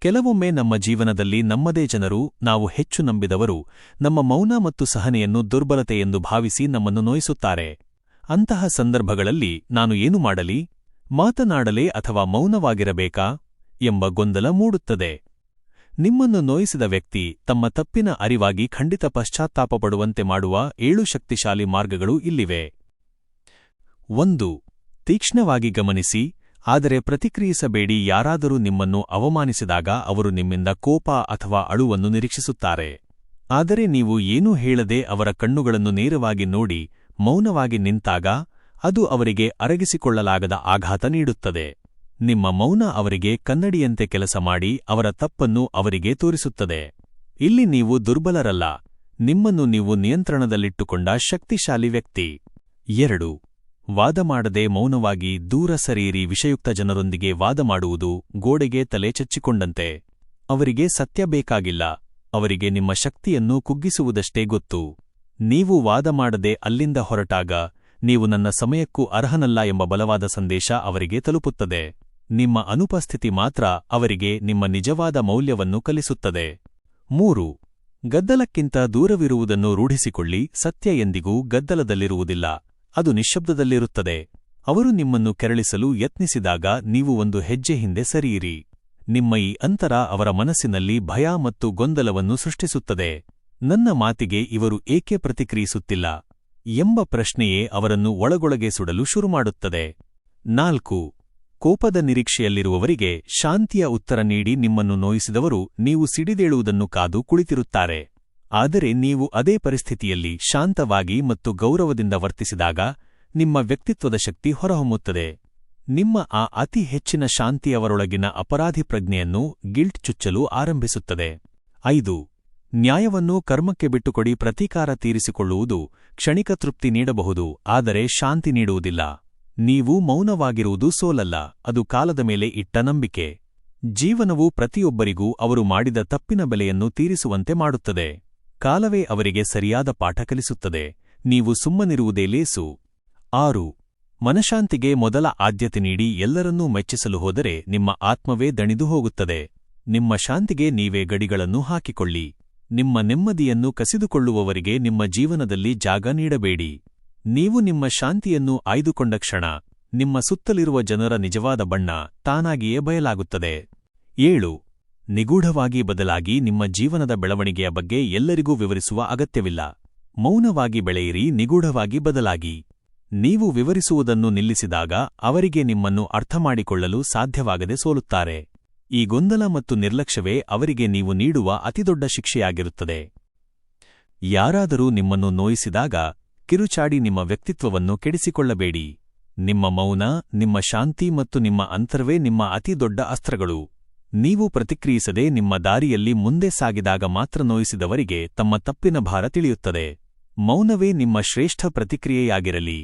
ಕೆಲವೊಮ್ಮೆ ನಮ್ಮ ಜೀವನದಲ್ಲಿ ನಮ್ಮದೇ ಜನರು, ನಾವು ಹೆಚ್ಚು ನಂಬಿದವರು, ನಮ್ಮ ಮೌನ ಮತ್ತು ಸಹನೆಯನ್ನು ದುರ್ಬಲತೆ ಎಂದು ಭಾವಿಸಿ ನಮ್ಮನ್ನು ನೋಯಿಸುತ್ತಾರೆ. ಅಂತಹ ಸಂದರ್ಭಗಳಲ್ಲಿ ನಾನು ಏನು ಮಾಡಲಿ? ಮಾತನಾಡಲೇ ಅಥವಾ ಮೌನವಾಗಿರಬೇಕಾ? ಎಂಬ ಗೊಂದಲ ಮೂಡುತ್ತದೆ. ನಿಮ್ಮನ್ನು ನೋಯಿಸಿದ ವ್ಯಕ್ತಿ ತಮ್ಮ ತಪ್ಪಿನ ಅರಿವಾಗಿ ಖಂಡಿತ ಪಶ್ಚಾತ್ತಾಪಪಡುವಂತೆ ಮಾಡುವ ಏಳು ಶಕ್ತಿಶಾಲಿ ಮಾರ್ಗಗಳು ಇಲ್ಲಿವೆ. ಒಂದು, ತೀಕ್ಷ್ಣವಾಗಿ ಗಮನಿಸಿ ಆದರೆ ಪ್ರತಿಕ್ರಿಯಿಸಬೇಡಿ, ಯಾರಾದರೂ ನಿಮ್ಮನ್ನು ಅವಮಾನಿಸಿದಾಗ ಅವರು ನಿಮ್ಮಿಂದ ಕೋಪ ಅಥವಾ ಅಳುವನ್ನು ನಿರೀಕ್ಷಿಸುತ್ತಾರೆ. ಆದರೆ ನೀವು ಏನೂ ಹೇಳದೆ ಅವರ ಕಣ್ಣುಗಳನ್ನು ನೇರವಾಗಿ ನೋಡಿ, ಮೌನವಾಗಿ ನಿಂತಾಗ ಅದು ಅವರಿಗೆ ಅರಗಿಸಿಕೊಳ್ಳಲಾಗದ ಆಘಾತ ನೀಡುತ್ತದೆ. ನಿಮ್ಮ ಮೌನ ಅವರಿಗೆ ಕನ್ನಡಿಯಂತೆ ಕೆಲಸ ಮಾಡಿ ಅವರ ತಪ್ಪನ್ನು ಅವರಿಗೆ ತೋರಿಸುತ್ತದೆ. ಇಲ್ಲಿ ನೀವು ದುರ್ಬಲರಲ್ಲ, ನಿಮ್ಮನ್ನು ನೀವು ನಿಯಂತ್ರಣದಲ್ಲಿಟ್ಟುಕೊಂಡ ಶಕ್ತಿಶಾಲಿ ವ್ಯಕ್ತಿ. ಎರಡು ವಾದ ಮಾಡದೆ ಮೌನವಾಗಿ ದೂರ ಸರಿಯಿರಿ ವಿಷಯುಕ್ತ ಜನರೊಂದಿಗೆ ವಾದ ಮಾಡುವುದು ಗೋಡೆಗೆ ತಲೆ ಚಚ್ಚಿಕೊಂಡಂತೆ. ಅವರಿಗೆ ಸತ್ಯ ಬೇಕಾಗಿಲ್ಲ, ಅವರಿಗೆ ನಿಮ್ಮ ಶಕ್ತಿಯನ್ನು ಕುಗ್ಗಿಸುವುದಷ್ಟೇ ಗೊತ್ತು. ನೀವು ವಾದ ಮಾಡದೆ ಅಲ್ಲಿಂದ ಹೊರಟಾಗ, ನೀವು ನನ್ನ ಸಮಯಕ್ಕೂ ಅರ್ಹನಲ್ಲ ಎಂಬ ಬಲವಾದ ಸಂದೇಶ ಅವರಿಗೆ ತಲುಪುತ್ತದೆ. ನಿಮ್ಮ ಅನುಪಸ್ಥಿತಿ ಮಾತ್ರ ಅವರಿಗೆ ನಿಮ್ಮ ನಿಜವಾದ ಮೌಲ್ಯವನ್ನು ಕಲಿಸುತ್ತದೆ. ಮೂರು, ಗದ್ದಲಕ್ಕಿಂತ ದೂರವಿರುವುದನ್ನು ರೂಢಿಸಿಕೊಳ್ಳಿ, ಸತ್ಯ ಎಂದಿಗೂ ಗದ್ದಲದಲ್ಲಿರುವುದಿಲ್ಲ. ಅದು ನಿಶ್ಶಬ್ದದಲ್ಲಿರುತ್ತದೆ. ಅವರು ನಿಮ್ಮನ್ನು ಕೆರಳಿಸಲು ಯತ್ನಿಸಿದಾಗ ನೀವು ಒಂದು ಹೆಜ್ಜೆ ಹಿಂದೆ ಸರಿಯಿರಿ. ನಿಮ್ಮ ಈ ಅಂತರ ಅವರ ಮನಸ್ಸಿನಲ್ಲಿ ಭಯ ಮತ್ತು ಗೊಂದಲವನ್ನು ಸೃಷ್ಟಿಸುತ್ತದೆ. ನನ್ನ ಮಾತಿಗೆ ಇವರು ಏಕೆ ಪ್ರತಿಕ್ರಿಯಿಸುತ್ತಿಲ್ಲ? ಎಂಬ ಪ್ರಶ್ನೆಯೇ ಅವರನ್ನು ಒಳಗೊಳಗೆ ಸುಡಲು ಶುರುಮಾಡುತ್ತದೆ. ನಾಲ್ಕು. ಕೋಪದ ನಿರೀಕ್ಷೆಯಲ್ಲಿರುವವರಿಗೆ ಶಾಂತಿಯ ಉತ್ತರ ನೀಡಿ ನಿಮ್ಮನ್ನು ನೋಯಿಸಿದವರು ನೀವು ಸಿಡಿದೇಳುವುದನ್ನು ಕಾದು ಕುಳಿತಿರುತ್ತಾರೆ. ಆದರೆ ನೀವು ಅದೇ ಪರಿಸ್ಥಿತಿಯಲ್ಲಿ ಶಾಂತವಾಗಿ ಮತ್ತು ಗೌರವದಿಂದ ವರ್ತಿಸಿದಾಗ ನಿಮ್ಮ ವ್ಯಕ್ತಿತ್ವದ ಶಕ್ತಿ ಹೊರಹೊಮ್ಮುತ್ತದೆ. ನಿಮ್ಮ ಆ ಅತಿ ಹೆಚ್ಚಿನ ಶಾಂತಿಯವರೊಳಗಿನ ಅಪರಾಧಿ ಪ್ರಜ್ಞೆಯನ್ನು ಗಿಲ್ಟ್ ಚುಚ್ಚಲು ಆರಂಭಿಸುತ್ತದೆ. ಐದು, ನ್ಯಾಯವನ್ನು ಕರ್ಮಕ್ಕೆ ಬಿಟ್ಟುಕೊಡಿ ಪ್ರತೀಕಾರ ತೀರಿಸಿಕೊಳ್ಳುವುದು ಕ್ಷಣಿಕ ತೃಪ್ತಿ ನೀಡಬಹುದು, ಆದರೆ ಶಾಂತಿ ನೀಡುವುದಿಲ್ಲ. ನೀವು ಮೌನವಾಗಿರುವುದು ಸೋಲಲ್ಲ, ಅದು ಕಾಲದ ಮೇಲೆ ಇಟ್ಟ ನಂಬಿಕೆ. ಜೀವನವು ಪ್ರತಿಯೊಬ್ಬರಿಗೂ ಅವರು ಮಾಡಿದ ತಪ್ಪಿನ ಬೆಲೆಯನ್ನು ತೀರಿಸುವಂತೆ ಮಾಡುತ್ತದೆ. ಕಾಲವೇ ಅವರಿಗೆ ಸರಿಯಾದ ಪಾಠ ಕಲಿಸುತ್ತದೆ. ನೀವು ಸುಮ್ಮನಿರುವುದೇ ಲೇಸು. ಆರು. ಮನಶಾಂತಿಗೆ ಮೊದಲ ಆದ್ಯತೆ ನೀಡಿ ಎಲ್ಲರನ್ನೂ ಮೆಚ್ಚಿಸಲು ಹೋದರೆ ನಿಮ್ಮ ಆತ್ಮವೇ ದಣಿದು ಹೋಗುತ್ತದೆ. ನಿಮ್ಮ ಶಾಂತಿಗೆ ನೀವೇ ಗಡಿಗಳನ್ನು ಹಾಕಿಕೊಳ್ಳಿ. ನಿಮ್ಮ ನೆಮ್ಮದಿಯನ್ನು ಕಸಿದುಕೊಳ್ಳುವವರಿಗೆ ನಿಮ್ಮ ಜೀವನದಲ್ಲಿ ಜಾಗ ನೀಡಬೇಡಿ. ನೀವು ನಿಮ್ಮ ಶಾಂತಿಯನ್ನು ಆಯ್ದುಕೊಂಡ ಕ್ಷಣ, ನಿಮ್ಮ ಸುತ್ತಲಿರುವ ಜನರ ನಿಜವಾದ ಬಣ್ಣ ತಾನಾಗಿಯೇ ಬಯಲಾಗುತ್ತದೆ. ಏಳು. ನಿಗೂಢವಾಗಿ ಬದಲಾಗಿ ನಿಮ್ಮ ಜೀವನದ ಬೆಳವಣಿಗೆಯ ಬಗ್ಗೆ ಎಲ್ಲರಿಗೂ ವಿವರಿಸುವ ಅಗತ್ಯವಿಲ್ಲ. ಮೌನವಾಗಿ ಬೆಳೆಯಿರಿ, ನಿಗೂಢವಾಗಿ ಬದಲಾಗಿ. ನೀವು ವಿವರಿಸುವುದನ್ನು ನಿಲ್ಲಿಸಿದಾಗ ಅವರಿಗೆ ನಿಮ್ಮನ್ನು ಅರ್ಥಮಾಡಿಕೊಳ್ಳಲು ಸಾಧ್ಯವಾಗದೆ ಸೋಲುತ್ತಾರೆ. ಈ ಗೊಂದಲ ಮತ್ತು ನಿರ್ಲಕ್ಷ್ಯವೇ ಅವರಿಗೆ ನೀವು ನೀಡುವ ಅತಿದೊಡ್ಡ ಶಿಕ್ಷೆಯಾಗಿರುತ್ತದೆ. ಯಾರಾದರೂ ನಿಮ್ಮನ್ನು ನೋಯಿಸಿದಾಗ ಕಿರುಚಾಡಿ ನಿಮ್ಮ ವ್ಯಕ್ತಿತ್ವವನ್ನು ಕೆಡಿಸಿಕೊಳ್ಳಬೇಡಿ. ನಿಮ್ಮ ಮೌನ, ನಿಮ್ಮ ಶಾಂತಿ ಮತ್ತು ನಿಮ್ಮ ಅಂತರ್ವೇ ನಿಮ್ಮ ಅತಿದೊಡ್ಡ ಅಸ್ತ್ರಗಳು. ನೀವು ಪ್ರತಿಕ್ರಿಯಿಸದೆ ನಿಮ್ಮ ದಾರಿಯಲ್ಲಿ ಮುಂದೆ ಸಾಗಿದಾಗ ಮಾತ್ರ ನೋಯಿಸಿದವರಿಗೆ ತಮ್ಮ ತಪ್ಪಿನ ಭಾರ ತಿಳಿಯುತ್ತದೆ. ಮೌನವೇ ನಿಮ್ಮ ಶ್ರೇಷ್ಠ ಪ್ರತಿಕ್ರಿಯೆಯಾಗಿರಲಿ.